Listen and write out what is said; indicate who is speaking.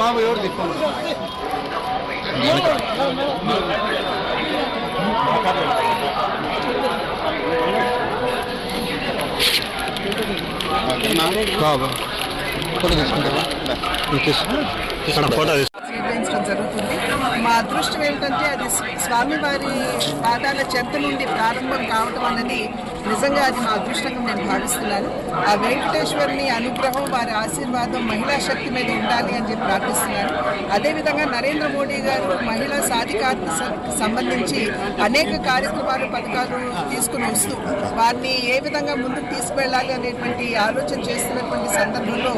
Speaker 1: బాబు ఎవరు తిప్పాలి బాబు photo photo
Speaker 2: స్వీకరించడం జరుగుతుంది మా అదృష్టం ఏమిటంటే అది స్వామివారి పాదాల చెంత నుండి ప్రారంభం కావటం అన్నది నిజంగా అది మా అదృష్టంగా నేను భావిస్తున్నాను. ఆ వెంకటేశ్వరుని అనుగ్రహం వారి ఆశీర్వాదం మహిళా శక్తి మీద ఉండాలి అని చెప్పి ప్రార్థిస్తున్నాను. అదేవిధంగా నరేంద్ర మోడీ గారు మహిళా సాధికారత సంబంధించి అనేక కార్యక్రమాలు పథకాలు తీసుకుని వస్తూ వారిని ఏ విధంగా ముందుకు తీసుకువెళ్ళాలి అనేటువంటి ఆలోచన చేస్తున్నటువంటి సందర్భంలో